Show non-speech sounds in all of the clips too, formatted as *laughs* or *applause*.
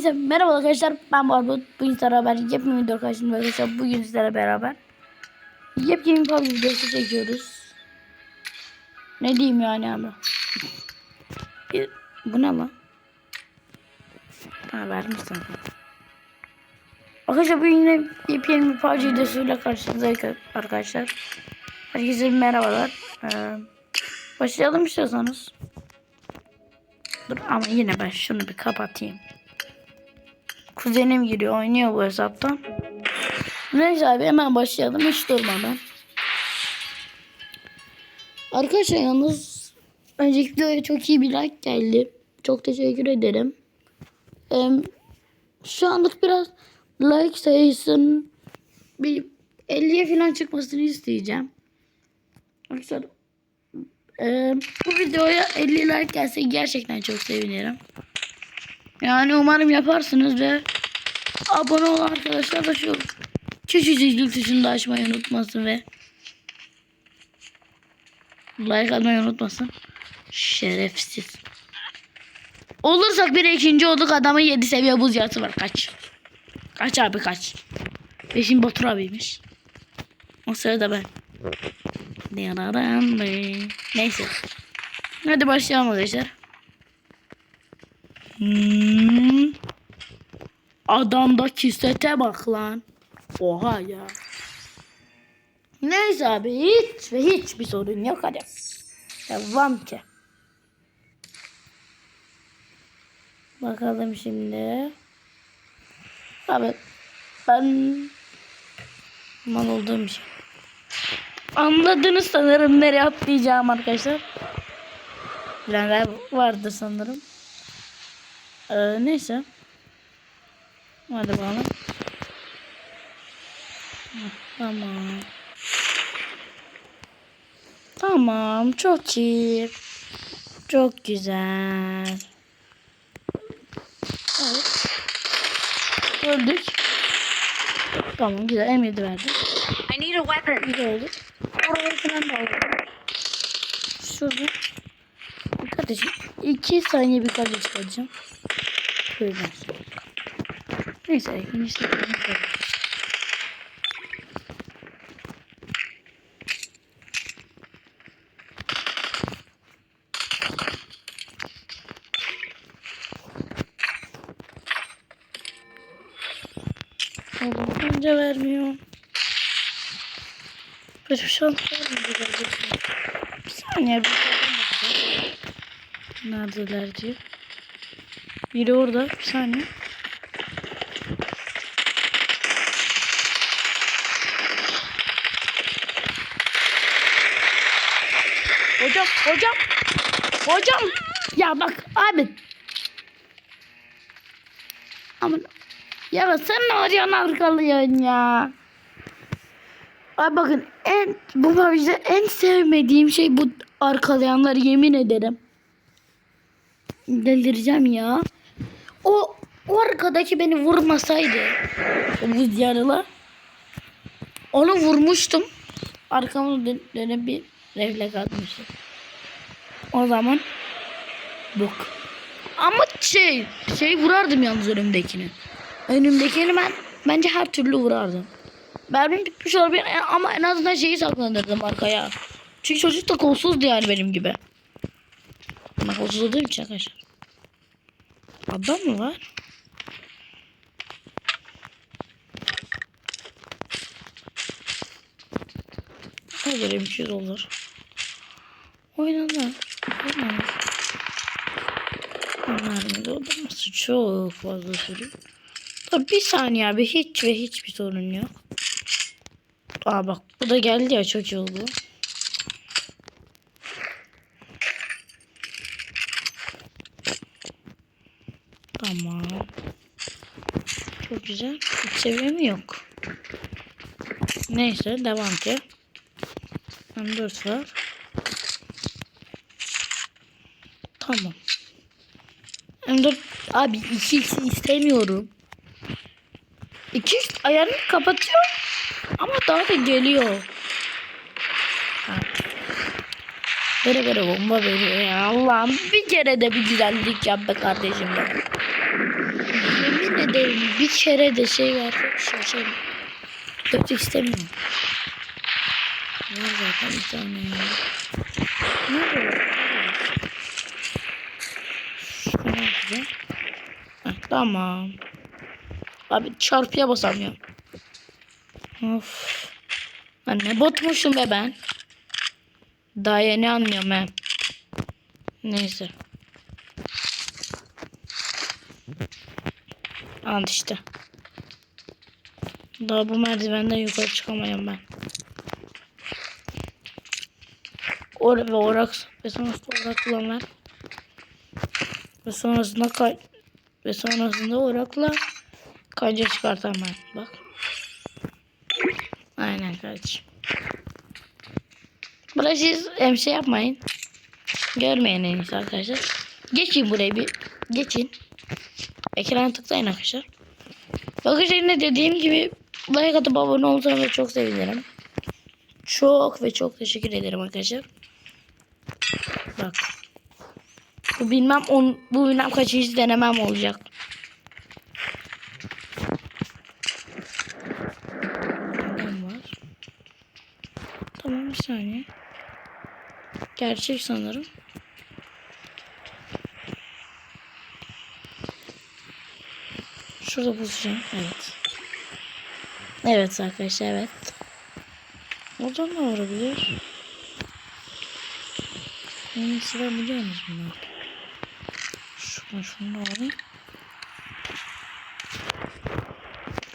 Neyse merhaba arkadaşlar ben Barbut. Bugün sizlerle beraber yepyeni video karşınızda arkadaşlar. Bugün sizlerle beraber yepyeni bir videosu çekiyoruz. Ne diyeyim yani abi. Bu ne lan? Ha vermiş zaten. Arkadaşlar bugün yine yepyeni bir PUBG videosuyla karşınızdayız arkadaşlar. Herkese merhabalar. Ee, başlayalım istiyorsanız. Dur ama yine ben şunu bir kapatayım. Kuzenim giriyor oynuyor bu hesaptan. Neyse abi hemen başlayalım hiç durmadan. Arkadaşlar yalnız öncelikle çok iyi bir like geldi. Çok teşekkür ederim. Ee, şu anlık biraz like sayısının bir 50'ye falan çıkmasını isteyeceğim. Arkadaşlar ee, bu videoya 50 like gelse gerçekten çok sevinirim. Yani umarım yaparsınız ve abone olan arkadaşlar da şu küçücük zil tuşunu da açmayı unutmasın ve like atmayı unutmasın. Şerefsiz. Olursak bir ikinci olduk adamın 7 seviye buz yatı var kaç. Kaç abi kaç. Beşin Batur abiymiş. O sırada ben. Neyse. Hadi başlayalım arkadaşlar. Hmm. Adamdaki sete bak lan. Oha ya. Neyse abi hiç ve hiç bir sorun yok hadi. Devam ki. Bakalım şimdi. Abi ben mal olduğum şey. Anladınız sanırım nereye atlayacağım arkadaşlar. Bilenler vardır sanırım. Ee, neyse. Hadi bakalım. Tamam. Tamam. Çok iyi. Çok güzel. Evet. Öldük. Tamam güzel. M7 verdim. I need a weapon. Güzel oldu. Oraları falan da aldım. Şurada. Kardeşim. iki saniye bir kardeş çıkaracağım. Şöyle. Neyse. Enişte Oğlum önce vermiyor. Bir şey vermiyor kardeşim. Bir saniye bir bakalım bakacağım. Biri orada. Bir saniye. Hocam, hocam. Hocam. Ya bak abi. Aman. Ya sen ne arıyorsun arkalıyorsun ya. Abi bakın en bu PUBG'de en sevmediğim şey bu arkalayanlar yemin ederim. Delireceğim ya. O o arkadaki beni vurmasaydı o buz yarıla onu vurmuştum. Arkamı dön- dönüp bir refleks atmıştım. O zaman bok. Ama şey şey vurardım yalnız önümdekini. Önümdekini ben bence her türlü vurardım. Mermim bitmiş olabilir ama en azından şeyi saklandırdım arkaya. Çünkü çocuk da kolsuzdu yani benim gibi. Ama kolsuz olduğum için arkadaşlar. Adam mı var? Ne böyle bir şey olur. Oynadı. Oynadı. Mermi doldurması çok fazla sürüyor. Bir saniye abi hiç ve hiçbir sorun yok. Aa bak bu da geldi ya çok iyi oldu. Tamam. Çok güzel. Hiç seviyemi yok. Neyse devam ki. M4 var. Tamam. M4 abi 2x istemiyorum. 2x ayarını kapatıyor. Ama daha da geliyor. Ha. Böyle böyle bomba veriyor ya. Allah'ım bir kere de bir güzellik yap be kardeşim. be. Yemin ederim bir kere de şey verse şaşarım. Dört istemiyorum. Var zaten bir tane. Ne ne yapacağım? Heh, tamam. Abi çarpıya basamıyorum. Of. Lan ne botmuşum be ben. Daha yeni anlıyorum ben. Neyse. Al işte. Daha bu merdivenden yukarı çıkamayım ben. Or ve orak ve sonrasında orak kullanlar. Ve sonrasında kay ve sonrasında orakla kayca çıkartan ben. Bak. Aynen kardeşim. Buraya siz hem şey yapmayın. Görmeyin en arkadaşlar. Geçin buraya bir. Geçin. Ekrana tıklayın arkadaşlar. Arkadaşlar yine dediğim gibi like atıp abone olursanız çok sevinirim. Çok ve çok teşekkür ederim arkadaşlar. Bak. Bu bilmem on, bu bilmem kaçıncı denemem olacak. Tamam bir saniye. Gerçek sanırım. Şurada bulacağım. Evet. Evet arkadaşlar evet. Oradan ne olabilir? En sıra biliyor musunuz bunu? Şunu şunu da alayım.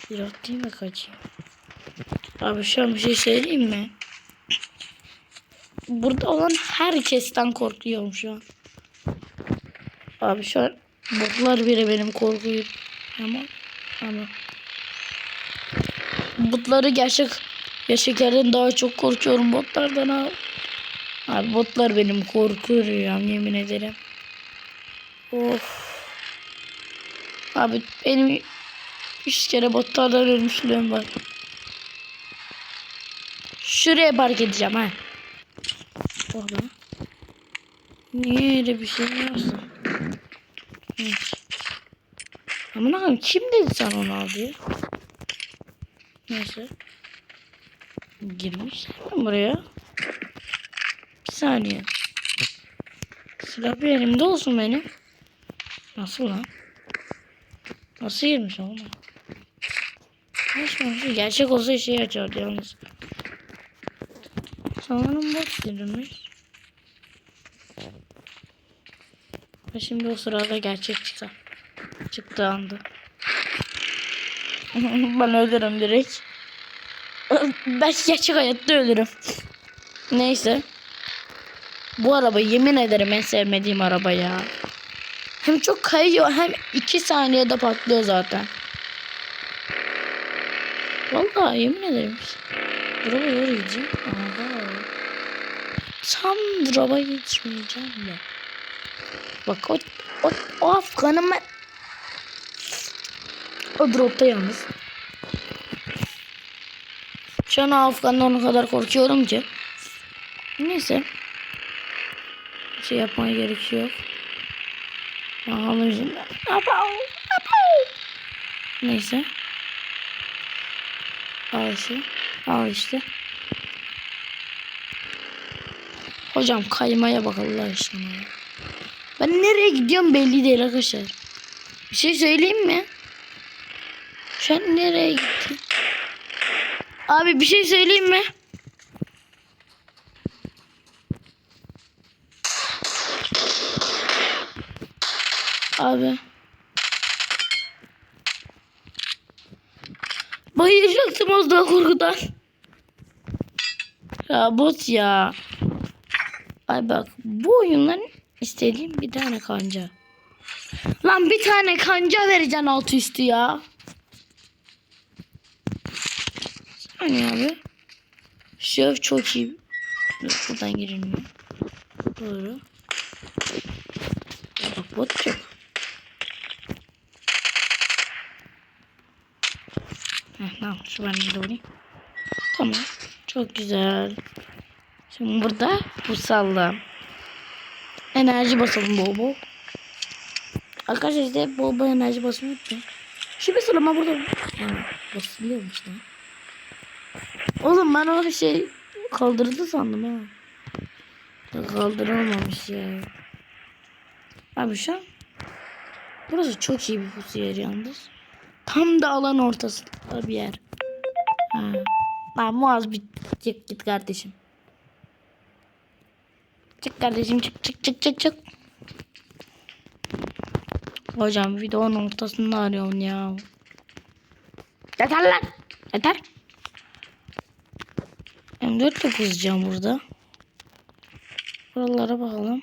Bir atlayayım da kaçayım. Abi şu an bir şey söyleyeyim mi? Burada olan herkesten korkuyorum şu an. Abi şu an botlar bile benim korkuyu ama ama botları gerçek gerçeklerden daha çok korkuyorum botlardan abi. Abi botlar benim korkuyorum yemin ederim. Of. Abi benim üç kere botlardan ölmüşlüğüm var. Şuraya park edeceğim ha. Be. Niye öyle bir şey yapsın? Hı. Ama ne yapayım? Kim dedi sen onu al diye? Neyse. Girmiş mi buraya? Bir saniye. Silah bir elimde olsun benim. Nasıl lan? Nasıl girmiş oğlum? Nasıl? Gerçek olsa şey açardı yalnız. Sanırım bot girmiş. Şimdi o sırada gerçek çıkar. Çıktığı anda. *laughs* ben ölürüm direkt. Belki gerçek hayatta ölürüm. Neyse. Bu araba yemin ederim en sevmediğim araba ya. Hem çok kayıyor hem iki saniyede patlıyor zaten. Vallahi yemin ederim. Drop'a doğru gideceğim. Tam drop'a geçmeyeceğim de. Bak o, o, o Afgan'ın. O dropta yalnız. Şu an Afgan'dan o kadar korkuyorum ki. Neyse. Şey yapmaya gerekiyor. Ağlayacağım. Apav, apav. Neyse. Al işte. Al işte. Hocam kaymaya bak Allah aşkına ya. Ben nereye gidiyorum belli değil arkadaşlar. Bir şey söyleyeyim mi? An nereye gitti? Abi bir şey söyleyeyim mi? Abi. Bayılacaktım az daha korkudan. Ya bot ya. Ay bak bu oyunların istediğim bir tane kanca. Lan bir tane kanca vereceksin altı üstü ya. Hani abi. Şu ev çok iyi. Buradan girilmiyor. Doğru. Bak bot çok. Heh, tamam şu ben de doğrayayım. Tamam. Çok güzel. Şimdi burada pusalım. Enerji basalım bol bol. Arkadaşlar işte bol bol enerji basmayı unutmayın. Şu ben burada... Ha, basılıyormuş lan. Oğlum ben o şey kaldırdı sandım ha. Kaldırılmamış ya. Abi şu an burası çok iyi bir pusu yer yalnız. Tam da alan ortasında bir yer. Ha. Lan Muaz bir çık git kardeşim. Çık kardeşim çık çık çık çık çık. Hocam videonun ortasında arıyorsun ya. Yeter lan. Yeter. M4 de kızacağım burada. Oralara bakalım.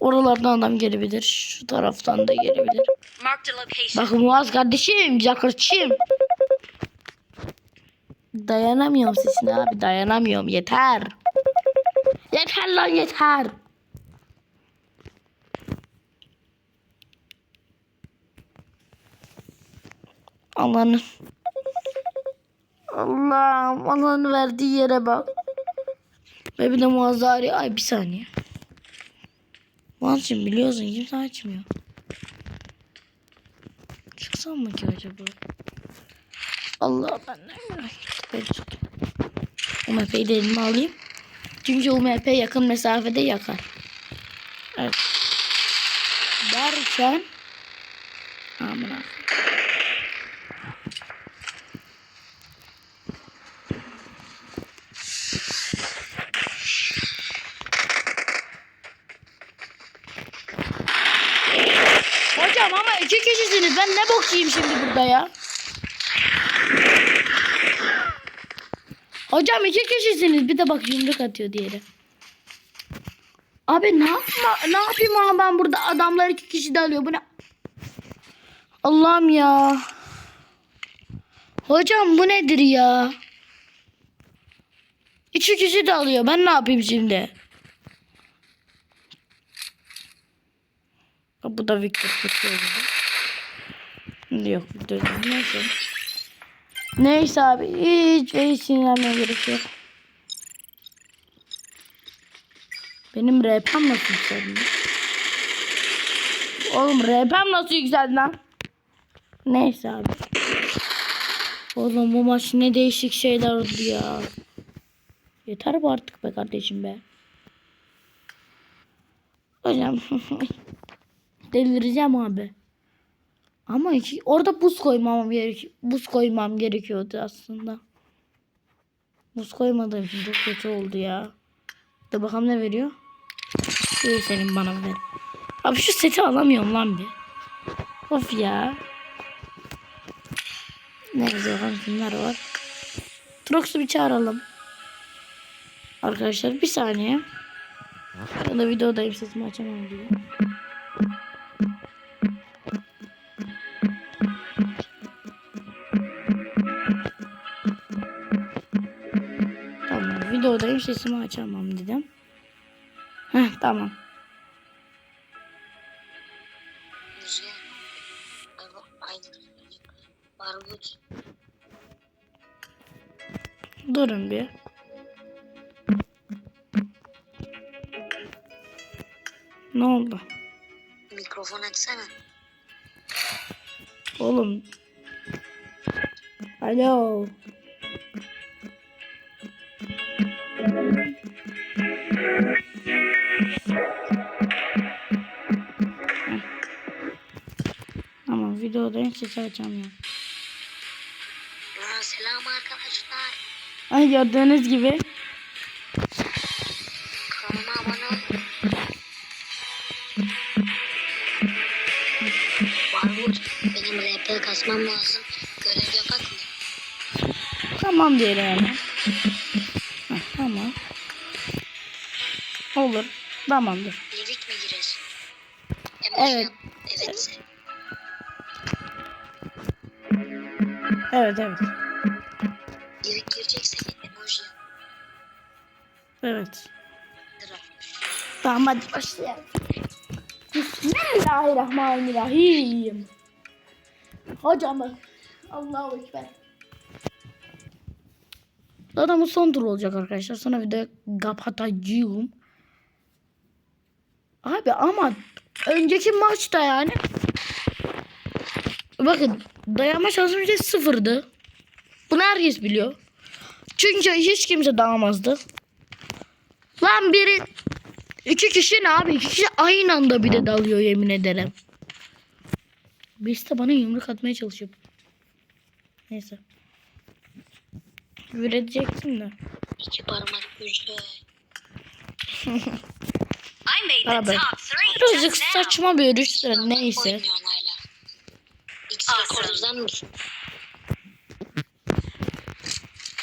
Oralardan adam gelebilir. Şu taraftan da gelebilir. Marked a location. Bak Muaz kardeşim, yaklaşayım. Dayanamıyorum sesine abi, dayanamıyorum. Yeter. Yeter lan yeter. Allah'ın Allah'ım Allah'ın verdiği yere bak. Ve bir de Muaz da arıyor. Ay bir saniye. Muaz'cığım biliyorsun kimse açmıyor. Çıksam mı ki acaba? Allah ben ne. Ben. UMP'yi de elime alayım. Çünkü UMP yakın mesafede yakar. Evet. Derken Amına. Hocam ama iki kişisiniz. Ben ne bok yiyeyim şimdi burada ya? Hocam iki kişisiniz. Bir de bak yumruk atıyor diğeri. Abi ne yapma, ne yapayım ama ben burada adamlar iki kişi de alıyor. Bu ne? Allah'ım ya. Hocam bu nedir ya? İki kişi de alıyor. Ben ne yapayım şimdi? Bu da Victor Victor. Yok Victor. Neyse. Neyse abi hiç hiç sinirlenmeye gerek yok. Benim RP'm nasıl yükseldi? Oğlum RP'm nasıl yükseldi lan? Neyse abi. Oğlum bu maç ne değişik şeyler oldu ya. Yeter bu artık be kardeşim be. Hocam. *laughs* Delireceğim abi. Ama iki, orada buz koymam gerek buz koymam gerekiyordu aslında. Buz koymadığım için çok kötü oldu ya. De bakalım ne veriyor. İyi senin bana ver. Abi şu seti alamıyorum lan bir. Of ya. Ne güzel bakalım kimler var. Trox'u bir çağıralım. Arkadaşlar bir saniye. Ben de videodayım sesimi açamam diye. Tamam videodayım sesimi açamam dedim. Tamam. Durun bir. Ne oldu? Mikrofon açsana. Oğlum. Alo. Videodayım sesi açamıyorum. Selam arkadaşlar. Ay gördüğünüz gibi. Kanalıma abone olun. Barbut. Benim RP kasmam lazım. Görev yapak mı? Tamam diyelim hemen. Heh, tamam. Olur. Tamamdır. Lirik mi girer? Evet. Evet. Evet evet. Lirik girecekse emoji. Evet. Tamam hadi başlayalım. Bismillahirrahmanirrahim. Hocam bak. Allahu Ekber. Zaten bu son tur olacak arkadaşlar. Sonra video kapatacağım. Abi ama önceki maçta yani Bakın dayanma şansım yüzde sıfırdı. Bunu herkes biliyor. Çünkü hiç kimse dalamazdı. Lan biri iki kişi ne abi? İki kişi aynı anda bir de dalıyor yemin ederim. Birisi de bana yumruk atmaya çalışıyor. Neyse. Küfür edecektim de. İki parmak *laughs* three Birazcık saçma bir de neyse. Rekorderdan mısın?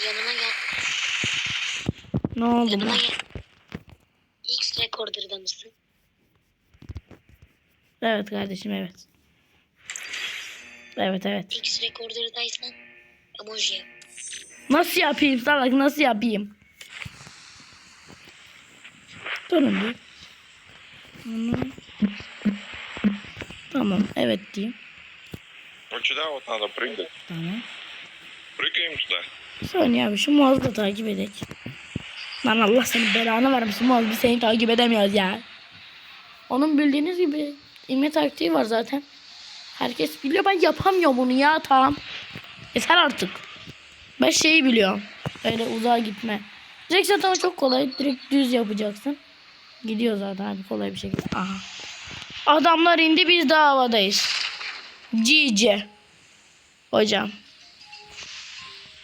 Yanıma gel. Ne oldu Yanıma gel. X rekorderda mısın? Evet kardeşim evet. Evet evet. X rekorderdaysan emoji yap. Nasıl yapayım salak nasıl yapayım? Durun bir. Tamam evet diyeyim. Вот сюда вот надо прыгать. Tamam. Прыгаем туда. Bir saniye abi şu Muaz'ı da takip edek. Lan Allah senin belanı vermesin Muaz biz seni takip edemiyoruz ya. Onun bildiğiniz gibi ilme taktiği var zaten. Herkes biliyor ben yapamıyorum bunu ya tamam. Yeter artık. Ben şeyi biliyorum. Öyle uzağa gitme. Direkt zaten o çok kolay. Direkt düz yapacaksın. Gidiyor zaten abi kolay bir şekilde. Aha. Adamlar indi biz de havadayız. Cice. Hocam.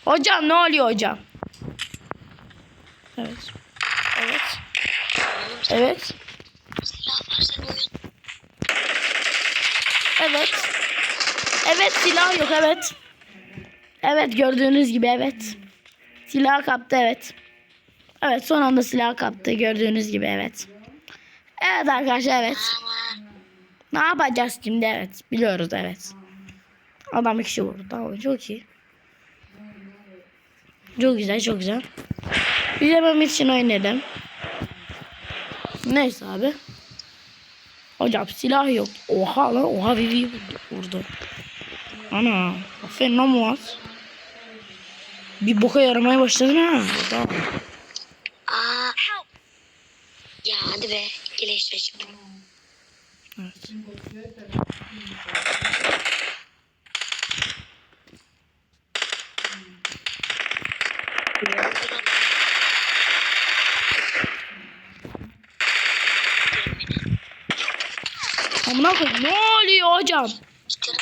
Hocam ne oluyor hocam? Evet. Evet. Evet. Evet. Evet silah yok evet. Evet gördüğünüz gibi evet. Silah kaptı evet. Evet son anda silah kaptı gördüğünüz gibi evet. Evet arkadaşlar evet. Ne yapacağız şimdi evet. Biliyoruz evet. Adam iki kişi vurdu. Tamam çok iyi. Çok güzel çok güzel. Biz hemen için oynayalım. Neyse abi. Hocam silah yok. Oha lan oha Vivi vurdu. vurdu. Ana. Aferin lan Muaz. Bir boka yaramaya başladın ha. Tamam. aa Help! ya hadi be geliştireceğim. Evet. Amına koyayım. Ne Çıkarın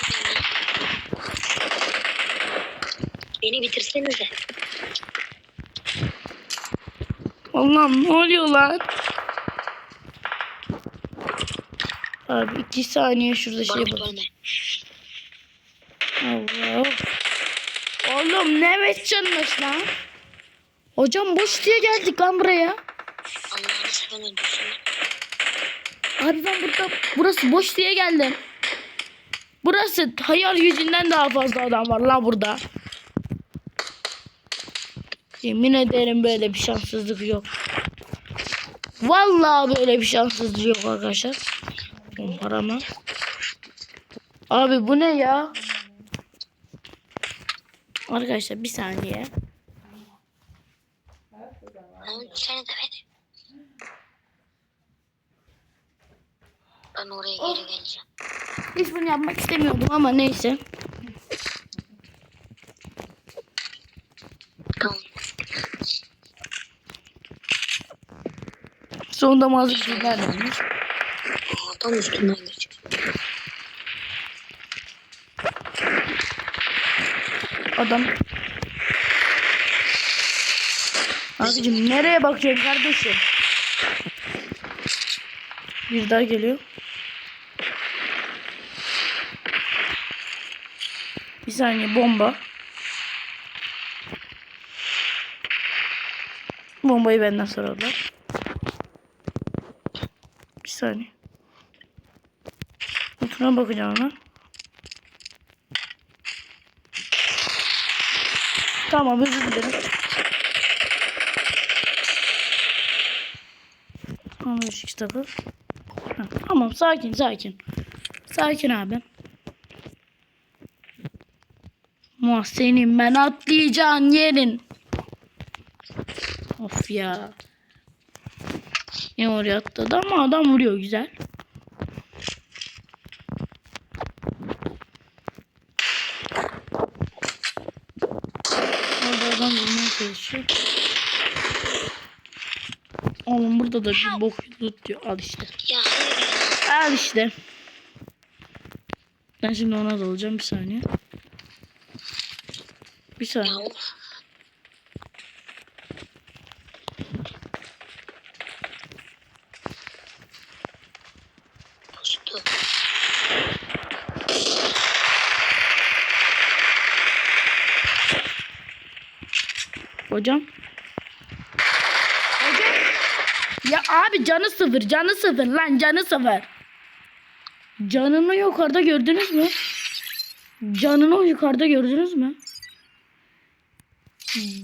beni. Bitirsenize. Allah'ım ne oluyor lan? Abi iki saniye şurada şey bak. Allah. Oğlum ne meçhanmış lan? Hocam boş diye geldik lan buraya. Allah'ını seven öldürsün. Abi ben burada burası boş diye geldim. Burası hayal yüzünden daha fazla adam var lan burada. Yemin ederim böyle bir şanssızlık yok. Vallahi böyle bir şanssızlık yok arkadaşlar. Komparama. Abi bu ne ya? Arkadaşlar bir saniye. Ben oraya geri geleceğim. Hiç bunu yapmak istemiyordum ama neyse. Sonunda mazlum şeyler. Aa, tam üstünden geçiyor. Adam. Abicim nereye bakıyorsun kardeşim? Bir daha geliyor. Bir saniye bomba. Bombayı benden sorarlar. Bir saniye. Şuna bakacağım hemen. Tamam özür dilerim. Tamam 3 takıl. Ha, Tamam sakin sakin. Sakin abi. Ama ben atlayacağın yerin. Of ya. Yine oraya atladı ama adam vuruyor güzel. Orada adam vurmaya çalışıyor. Oğlum burada da bir bok loot diyor. Al işte. Al işte. Ben şimdi ona dalacağım bir saniye. Bir saniye. Hocam. Hocam. Ya abi canı sıfır, canı sıfır lan canı sıfır. Canını yukarıda gördünüz mü? Canını yukarıda gördünüz mü?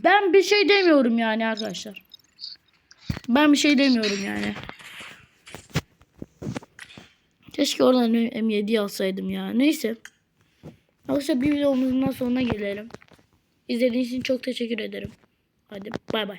Ben bir şey demiyorum yani arkadaşlar. Ben bir şey demiyorum yani. Keşke oradan M7'yi alsaydım ya. Neyse. Arkadaşlar bir videomuzun sonuna gelelim. İzlediğiniz için çok teşekkür ederim. Hadi bay bay.